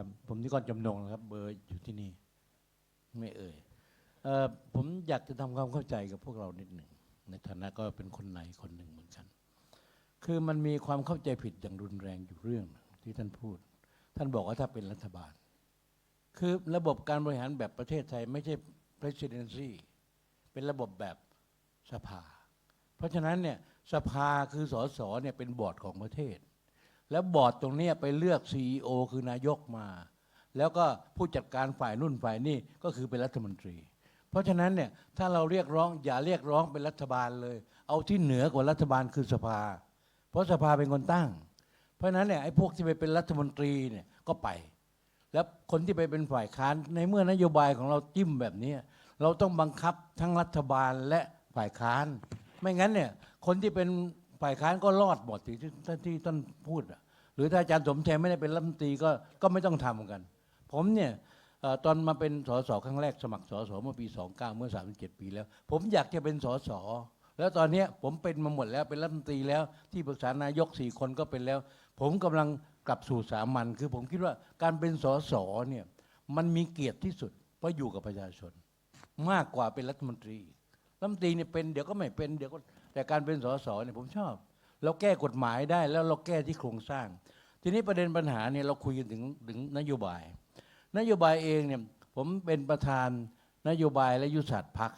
ครับ ผมนิกรจำนงนะครับ เบอร์อยู่ที่นี่ ไม่เอ่ยเอ่อผมอยากจะทำความเข้าใจกับพวกเรานิดหนึ่ง ในฐานะก็เป็นคนในคนหนึ่งเหมือนกัน คือมันมีความเข้าใจผิดอย่างรุนแรงอยู่เรื่องหนึ่งที่ท่านพูด ท่านบอกว่าถ้าเป็นรัฐบาล คือระบบการบริหารแบบประเทศไทยไม่ใช่ presidency เป็นระบบแบบสภา เพราะฉะนั้นเนี่ยสภาคือสสเนี่ยเป็นบอร์ดของประเทศ แล้วบอร์ดตรงนี้ไปเลือก CEO คือนายกมา แล้วก็ผู้จัดการฝ่ายนู่นฝ่ายนี่ก็คือเป็นรัฐมนตรี เพราะฉะนั้นเนี่ยถ้าเราเรียกร้องอย่าเรียกร้องเป็นรัฐบาลเลย เอาที่เหนือกว่ารัฐบาลคือสภา เพราะสภาเป็นคนตั้ง เพราะฉะนั้นเนี่ยไอ้พวกที่ไปเป็นรัฐมนตรีเนี่ยก็ไป แล้วคนที่ไปเป็นฝ่ายค้านในเมื่อนโยบายของเราจิ้มแบบนี้เราต้องบังคับทั้งรัฐบาลและฝ่ายค้าน ไม่งั้นเนี่ยคนที่เป็นฝ่ายค้านก็รอดหมดที่ที่ที่ท่านพูดอะ หรือถ้าอาจารย์สมชัยไม่ได้เป็นรัฐมนตรีก็ก็ไม่ต้องทำกัน ผมเนี่ยตอนมาเป็นสสครั้งแรกสมัครสสเมื่อปี 29 เมื่อ 37 ปีแล้ว ผมอยากจะเป็นสสแล้วตอนนี้ผมเป็นมาหมดแล้วเป็นรัฐมนตรีแล้วที่ปรึกษานายกสี่คนก็เป็นแล้ว ผมกำลังกลับสู่สามัญคือผมคิดว่าการเป็นสสเนี่ยมันมีเกียรติที่สุด เพราะอยู่กับประชาชน มากกว่าเป็นรัฐมนตรีรัฐมนตรีเนี่ยเป็นเดี๋ยวก็ไม่เป็นเดี๋ยวก็แต่การเป็นสสเนี่ยผมชอบ เราแก้กฎหมายได้แล้วเราแก้ที่โครงสร้าง ทีนี้ประเด็นปัญหาเนี่ยเราคุยกันถึงถึงนโยบาย นโยบายเองเนี่ยผมเป็นประธานนโยบายและยุทธศาสตร์พัก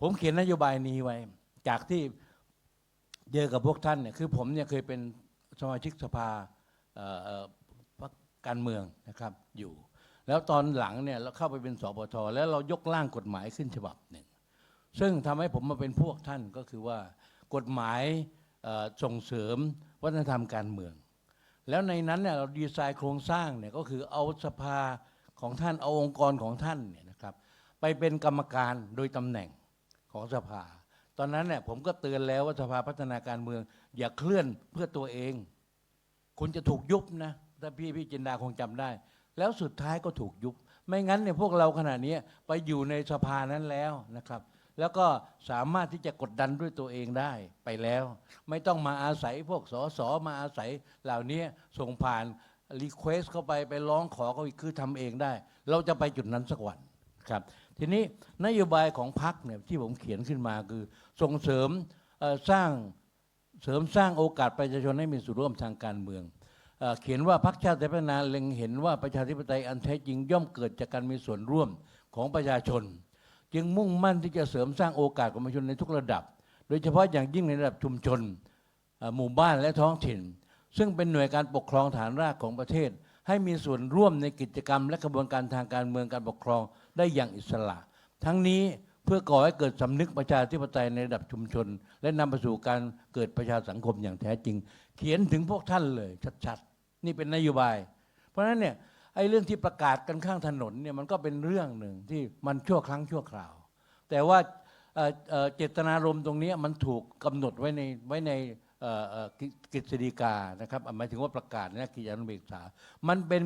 ผมเขียนนโยบายนี้ไว้ จากที่เจอกับพวกท่านเนี่ยคือผมเนี่ยเคยเป็นสมาชิกสภาพรรคการเมืองนะครับอยู่ แล้วตอนหลังเนี่ยเราเข้าไปเป็นสปทแล้วเรายกร่างกฎหมายขึ้นฉบับหนึ่ง ซึ่งทำให้ผมมาเป็นพวกท่านก็คือว่ากฎหมายส่งเสริมวัฒนธรรมการเมือง แล้วในนั้นเนี่ยเราดีไซน์โครงสร้างเนี่ยก็คือเอาสภาของท่านเอาองค์กรของท่านเนี่ยนะครับไปเป็นกรรมการโดยตำแหน่งของสภา ตอนนั้นเนี่ยผมก็เตือนแล้วว่าสภาพัฒนาการเมือง อย่าเคลื่อนเพื่อตัวเอง คุณจะถูกยุบนะถ้าพี่พี่จินดาคงจำได้ แล้วสุดท้ายก็ถูกยุบ ไม่งั้นเนี่ยพวกเราขณะนี้ไปอยู่ในสภานั้นแล้วนะครับ แล้วก็สามารถที่จะกดดันด้วยตัวเองได้ไปแล้ว ไม่ต้องมาอาศัยพวกสสมาอาศัยเหล่านี้ส่งผ่านรีเควสเข้าไปไปร้องขอเขาอีกคือทำเองได้ เราจะไปจุดนั้นสักวันครับทีนี้นโยบายของพรรคเนี่ยที่ผมเขียนขึ้นมาคือส่งเสริมสร้างเสริมสร้างโอกาสประชาชนให้มีส่วนร่วมทางการเมืองเอเขียนว่าพรรคชาติพัฒนาเล็งเห็นว่าประชาธิปไตยอันแท้จริงย่อมเกิดจากการมีส่วนร่วมของประชาชน จึงมุ่งมั่นที่จะเสริมสร้างโอกาสของประชาชนในทุกระดับ โดยเฉพาะอย่างยิ่งในระดับชุมชนหมู่บ้านและท้องถิ่น ซึ่งเป็นหน่วยการปกครองฐานรากของประเทศ ให้มีส่วนร่วมในกิจกรรม และกระบวนการทางการเมืองการปกครองได้อย่างอิสระ ทั้งนี้เพื่อก่อให้เกิดสำนึกประชาธิปไตยในระดับชุมชน และนำไปสู่การเกิดประชาสังคมอย่างแท้จริง เขียนถึงพวกท่านเลยชัดๆ นี่เป็นนโยบาย เพราะฉะนั้นเนี่ย ไอ้เรื่องที่ประกาศกันข้างถนนเนี่ยมันก็เป็นเรื่องหนึ่งที่มันชั่วครั้งชั่วคราว แต่ว่าเจตนารมณ์ตรงนี้มันถูกกำหนดไว้ในไว้ในกิกฤษฎีกานะครับหมายถึงว่าประกาศนะกิจการนุเบกษา มันเป็น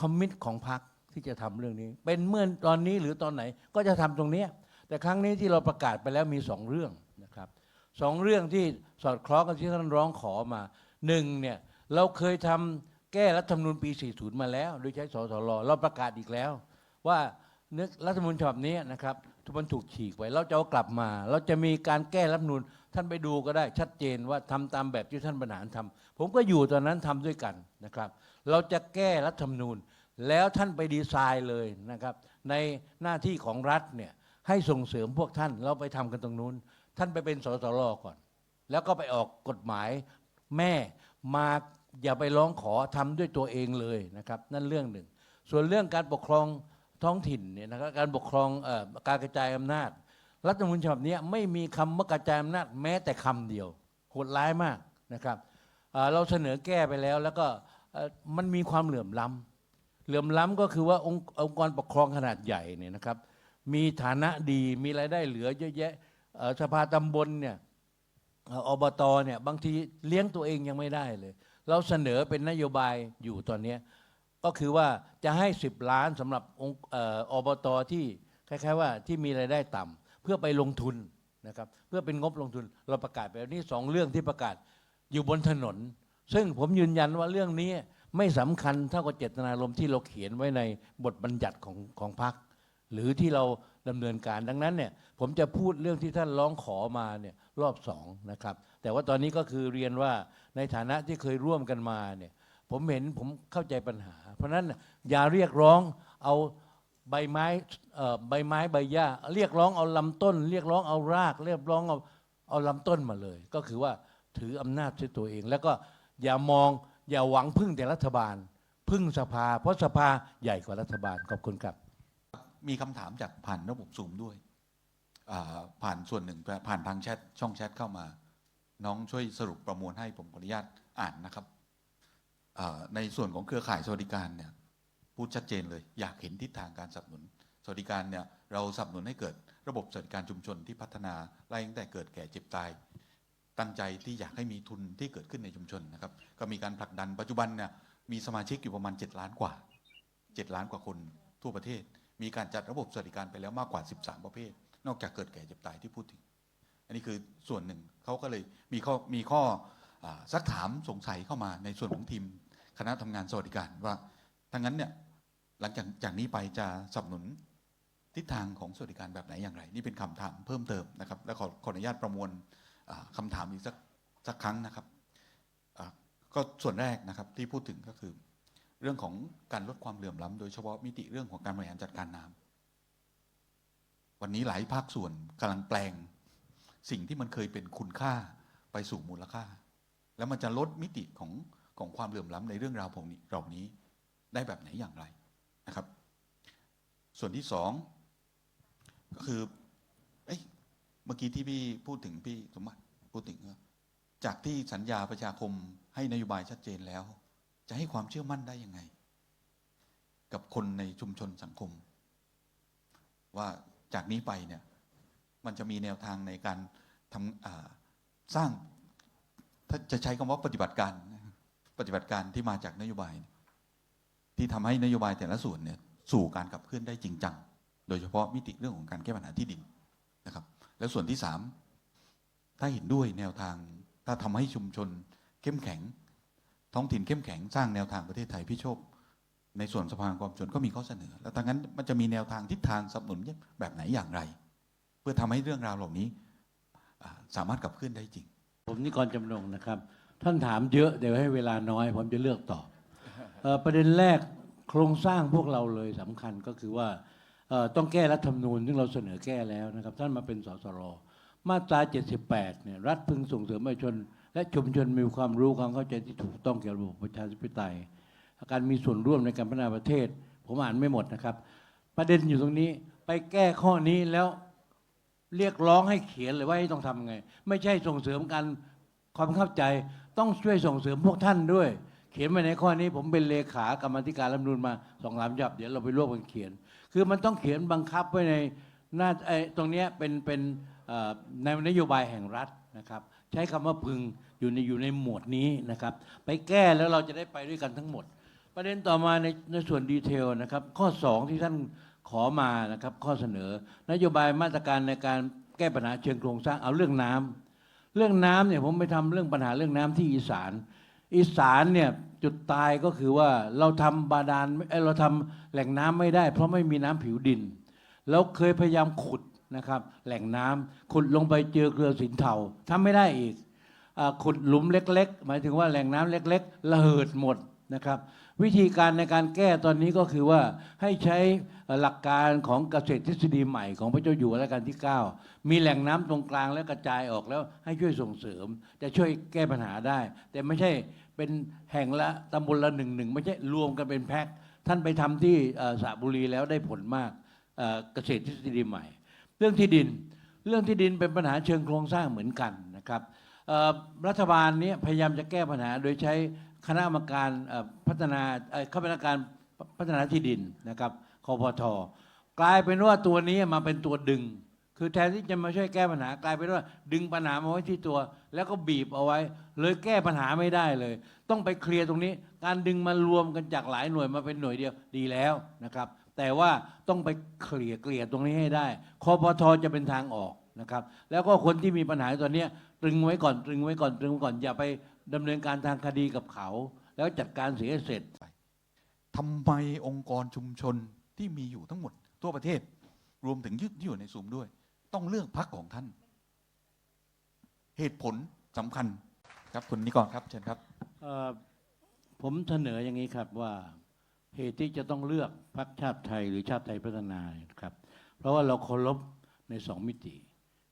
คอมมิตของพรรคที่จะทำเรื่องนี้ เป็นเมื่อตอนนี้หรือตอนไหนก็จะทำตรงนี้ แต่ครั้งนี้ที่เราประกาศไปแล้วมีสองเรื่องนะครับสองเรื่องที่สอดคล้องกับที่ท่านร้องขอมาหนึ่งเนี่ยเราเคยทำ แก้รัฐธรรมนูญปี 40 มาแล้ว โดยใช้สสรเราประกาศอีกแล้ว ว่าเนื้อรัฐธรรมนูญฉบับนี้นะครับทุกมันถูกฉีกไปเราจะเอากลับมา เราจะมีการแก้รัฐธรรมนูญท่านไปดูก็ได้ชัดเจนว่าทำตามแบบที่ท่านบรรหารทำผมก็อยู่ตอนนั้นทำด้วยกันนะครับ เราจะแก้รัฐธรรมนูญแล้วท่านไปดีไซน์เลยนะครับ ในหน้าที่ของรัฐเนี่ยให้ส่งเสริมพวกท่านเราไปทำกันตรงนู้น ท่านไปเป็นสสรก่อน แล้วก็ไปออกกฎหมายแม่มา อย่าไปร้องขอทำด้วยตัวเองเลยนะครับ นั่นเรื่องหนึ่ง ส่วนเรื่องการปกครองท้องถิ่นเนี่ยนะครับการปกครองออการกระจายอำนาจ รัฐธรรมนูญฉบับนี้ไม่มีคำว่ากระจายอำนาจแม้แต่คำเดียวโหดร้ายมากนะครับเราเสนอแก้ไปแล้วแล้วก็มันมีความเหลื่อมล้ำเหลื่อมล้ำก็คือว่าองค์องค์กรปกครองขนาดใหญ่เนี่ยนะครับ มีฐานะดีมีรายได้เหลือเยอะแยะสภาตำบลเนี่ยอบตเนี่ยบางทีเลี้ยงตัวเองยังไม่ได้เลย เราเสนอเป็นนโยบายอยู่ตอนนี้ ก็คือว่าจะให้ 10 ล้านสำหรับองค์เอ่ออบตที่คล้ายๆว่าที่มีรายได้ต่ำเพื่อไปลงทุนนะครับเพื่อเป็นงบลงทุนเราประกาศไปแล้วนี่สองเรื่องที่ประกาศอยู่บนถนน ซึ่งผมยืนยันว่าเรื่องนี้ไม่สำคัญเท่ากับเจตนารมณ์ที่เราเขียนไว้ในบทบัญญัติของของพรรคหรือที่เรา ดำเนินการดังนั้นเนี่ยผมจะพูดเรื่องที่ท่านร้องขอมาเนี่ยรอบสองนะครับ แต่ว่าตอนนี้ก็คือเรียนว่าในฐานะที่เคยร่วมกันมาเนี่ยผมเห็นผมเข้าใจปัญหา เพราะนั้นอย่าเรียกร้องเอาใบไม้ใบไม้ใบหญ้าเรียกร้องเอาลำต้น เรียกร้องเอาราก เรียกร้องเอาเอาลำต้นมาเลย ก็คือว่าถืออำนาจด้วยตัวเอง แล้วก็อย่ามองอย่าหวังพึ่งแต่รัฐบาล พึ่งสภา เพราะสภาใหญ่กว่ารัฐบาลขอบคุณครับ มีคำถามจากผ่านระบบซูมด้วย ผ่านส่วนหนึ่งผ่านทางแชทช่องแชทเข้ามา น้องช่วยสรุปประมวลให้ผมขออนุญาตอ่านนะครับในส่วนของเครือข่ายสวัสดิการเนี่ยพูดชัดเจนเลย อยากเห็นทิศทางการสนับสนุนสวัสดิการเนี่ยเราสนับสนุนให้เกิดระบบสวัสดิการชุมชนที่พัฒนาไล่ตั้งแต่เกิดแก่เจ็บตาย ตั้งใจที่อยากให้มีทุนที่เกิดขึ้นในชุมชนนะครับ ก็มีการผลักดันปัจจุบันเนี่ยมีสมาชิกอยู่ประมาณ 7 ล้านกว่า 7 ล้านกว่าคนทั่วประเทศ มีการจัดระบบสวัสดิการไปแล้วมากกว่า 13 ประเภท นอกจากเกิดแก่เจ็บตายที่พูดถึง อันนี้คือส่วนหนึ่งเขาก็เลยมีข้อมีข้ออาซักถามสงสัยเข้ามาในส่วนของทีมคณะทำงานสวัสดิการว่าถ้างั้นเนี่ยหลังจากจากนี้ไปจะสนับสนุนทิศทางของสวัสดิการแบบไหนอย่างไร นี่เป็นคำถามเพิ่มเติมนะครับ และขอขออนุญาตประมวลคำาถามอีกสักสักครั้งนะครับก็ส่วนแรกนะครับที่พูดถึงก็คือ เรื่องของการลดความเหลื่อมล้ำโดยเฉพาะมิติเรื่องของการบริหารจัดการน้ำวันนี้หลายภาคส่วนกำลังแปลง สิ่งที่มันเคยเป็นคุณค่าไปสู่มูลค่า แล้วมันจะลดมิติของของความเหลื่อมล้ำในเรื่องราวพวกนี้เหล่านี้ได้แบบไหนอย่างไรนะครับ ส่วนที่สองก็คือเอ้ยเมื่อกี้ที่พี่พูดถึงพี่สมบัติพูดถึงจากที่สัญญาประชาคมให้นโยบายชัดเจนแล้ว จะให้ความเชื่อมั่นได้ยังไง กับคนในชุมชนสังคม ว่าจากนี้ไปเนี่ยมันจะมีแนวทางในการทำสร้างถ้าจะใช้คำว่าปฏิบัติการปฏิบัติการที่มาจากนโยบาย ที่ทำให้นโยบายแต่ละส่วนเนี่ยสู่การขับเคลื่อนได้จริงจังโดยเฉพาะมิติเรื่องของการแก้ปัญหาที่ดินนะครับ แล้วส่วนที่สามถ้าเห็นด้วยแนวทางถ้าทำให้ชุมชนเข้มแข็ง ท้องถิ่นเข้มแข็งสร้างแนวทางประเทศไทยพี่โชคในส่วนสภาความชนก็มีข้อเสนอ แล้วดังนั้นมันจะมีแนวทางทิศทางสนับสนุนแบบไหนอย่างไร เพื่อทำให้เรื่องราวเหล่านี้สามารถขับเคลื่อนได้จริง ผมนิกรจำนงนะครับ ท่านถามเยอะเดี๋ยวให้เวลาน้อย ผมจะเลือกตอบอประเด็นแรกโครงสร้างพวกเราเลยสำคัญก็คือว่าต้องแก้รัฐธรรมนูญซึ่งเราเสนอแก้แล้วนะครับ ท่านมาเป็นสสรมาตรา 78เนี่ยรัฐพึงส่งเสริมประชาชน และชุมชนมีความรู้ความเข้าใจที่ถูกต้องเกี่ยวกับระบบประชาธิปไตย การมีส่วนร่วมในการพัฒนาประเทศ ผมอ่านไม่หมดนะครับ ประเด็นอยู่ตรงนี้ไปแก้ข้อนี้แล้วเรียกร้องให้เขียนเลยว่าให้ต้องทำไง ไม่ใช่ส่งเสริมการความเข้าใจ ต้องช่วยส่งเสริมพวกท่านด้วย เขียนไว้ในข้อนี้ ผมเป็นเลขากรรมธิการรัฐมนูญมาสองสามฉบับเดี๋ยวเราไปร่วมกันเขียน คือมันต้องเขียนบังคับไว้ในหน้าไอ้ตรงนี้เป็นเป็นในนโยบายแห่งรัฐนะครับ ใช้คำว่าพึงอยู่ในอยู่ในหมวดนี้นะครับ ไปแก้แล้วเราจะได้ไปด้วยกันทั้งหมด ประเด็นต่อมาในในส่วนดีเทลนะครับ ข้อ 2 ที่ท่านขอมานะครับ ข้อเสนอ นโยบายมาตรการในการแก้ปัญหาเชิงโครงสร้างเอาเรื่องน้ำเรื่องน้ำเนี่ยผมไปทำเรื่องปัญหาเรื่องน้ำที่อีสาน อีสานเนี่ยจุดตายก็คือว่าเราทำบาดาลเอ้ยเราทำแหล่งน้ำไม่ได้ เพราะไม่มีน้ำผิวดิน แล้วเคยพยายามขุด นะครับ แหล่งน้ำขุดลงไปเจอเกลือสินเทาทำไม่ได้อีกอขุดหลุมเล็ก ๆ หมายถึงว่าแหล่งน้ำเล็ก ๆ ระเหิดหมดนะครับ วิธีการในการแก้ตอนนี้ก็คือว่าให้ใช้หลักการของเกษตรทฤษฎีใหม่ของพระเจ้าอยู่หัวรัชกาลที่ 9 มีแหล่งน้ำตรงกลางแล้วกระจายออกแล้วให้ช่วยส่งเสริม จะช่วยแก้ปัญหาได้ แต่ไม่ใช่เป็นแห่งละตำบลละหนึ่งหนึ่งไม่ใช่รวมกันเป็นแพ็คท่านไปทำที่สระบุรีแล้วได้ผลมากเกษตรทฤษฎีใหม่ เรื่องที่ดิน เรื่องที่ดินเป็นปัญหาเชิงโครงสร้างเหมือนกันนะครับรัฐบาลนี้พยายามจะแก้ปัญหาโดยใช้คณะกรรมการพัฒนาคณะกรรมการพัฒนาที่ดินนะครับคอพทกลายเป็นว่าตัวนี้มาเป็นตัวดึง คือแทนที่จะมาช่วยแก้ปัญหากลายเป็นว่าดึงปัญหามาไว้ที่ตัว แล้วก็บีบเอาไว้ เลยแก้ปัญหาไม่ได้เลย ต้องไปเคลียร์ตรงนี้ การดึงมารวมกันจากหลายหน่วยมาเป็นหน่วยเดียวดีแล้วนะครับ แต่ว่าต้องไปเคลียร์เกลี่ยตรงนี้ให้ได้คอพทจะเป็นทางออกนะครับ แล้วก็คนที่มีปัญหาตอนเนี้ยตรึงไว้ก่อนตรึงไว้ก่อนตรึงไว้ก่อนอย่าไปดำเนินการทางคดีกับเขาหแล้วจัดการเสียให้เสร็จทำไมองค์กรชุมชนที่มีอยู่ทั้งหมด ทั่วประเทศ รวมถึงยึดที่อยู่ในซูมด้วย ต้องเลือกพักของท่าน เหตุผลสำคัญครับคุณนิกรครับเชิญครับเอ่อผมเสนออย่างนี้ครับว่า เหตุที่จะต้องเลือกพรรคชาติไทยหรือชาติไทยพัฒนาครับ เพราะว่าเราเคารพในสองมิติ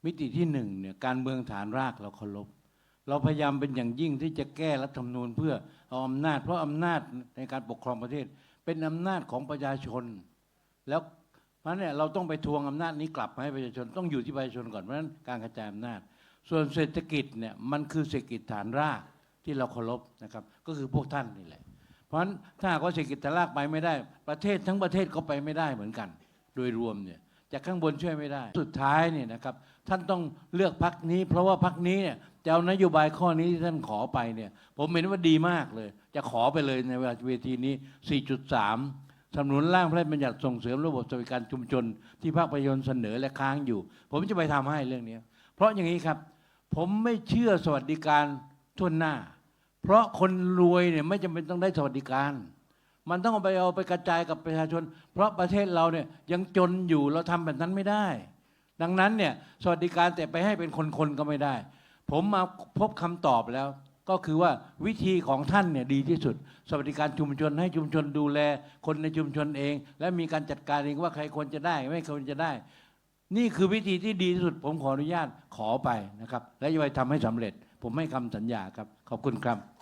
มิติที่หนึ่งเนี่ยการเมืองฐานรากเราเคารพเราพยายามเป็นอย่างยิ่งที่จะแก้รัฐธรรมนูญเพื่อเอาอำนาจ เพราะอำนาจในการปกครองประเทศ เป็นอำนาจของประชาชน แล้วเพราะนั้นเนี่ยเราต้องไปทวงอำนาจนี้กลับมาให้ประชาชนต้องอยู่ที่ประชาชนก่อนเพราะฉะนั้นการกระจายอำนาจ ส่วนเศรษฐกิจเนี่ยมันคือเศรษฐกิจฐานรากที่เราเคารพนะครับ ก็คือพวกท่านนี่แหละ เพราะฉะนั้นถ้าหากว่าเศรษฐกิจฐานรากไปไม่ได้ ประเทศทั้งประเทศก็ไปไม่ได้เหมือนกัน โดยรวมเนี่ยจากข้างบนช่วยไม่ได้ สุดท้ายเนี่ยนะครับท่านต้องเลือกพักนี้ เพราะว่าพักนี้เนี่ยจะเอานโยบายข้อนี้ที่ท่านขอไปเนี่ยผมเห็นว่าดีมากเลย จะขอไปเลยในเวทีนี้ 4.3 สนับสนุนร่างพระราชบัญญัติส่งเสริมระบบสวัสดิการชุมชน ที่ภาคประชาชนเสนอและค้างอยู่ ผมจะไปทำให้เรื่องนี้ เพราะอย่างนี้ครับ ผมไม่เชื่อสวัสดิการทั่วหน้า เพราะคนรวยเนี่ยไม่จำเป็นต้องได้สวัสดิการ มันต้องเอาไปเอาไปกระจายกับประชาชน เพราะประเทศเราเนี่ยยังจนอยู่เราทำแบบนั้นไม่ได้ ดังนั้นเนี่ยสวัสดิการแต่ไปให้เป็นคนๆก็ไม่ได้ ผมมาพบคำตอบแล้ว ก็คือว่าวิธีของท่านเนี่ยดีที่สุด สวัสดิการชุมชนให้ชุมชนดูแล คนในชุมชนเอง และมีการจัดการเองว่าใครควรจะได้ ไม่ควรจะได้ นี่คือวิธีที่ดีที่สุด ผมขออนุญาตขอไปนะครับ และจะไปทำให้สำเร็จ ผมให้คำสัญญาครับ ขอบคุณครับ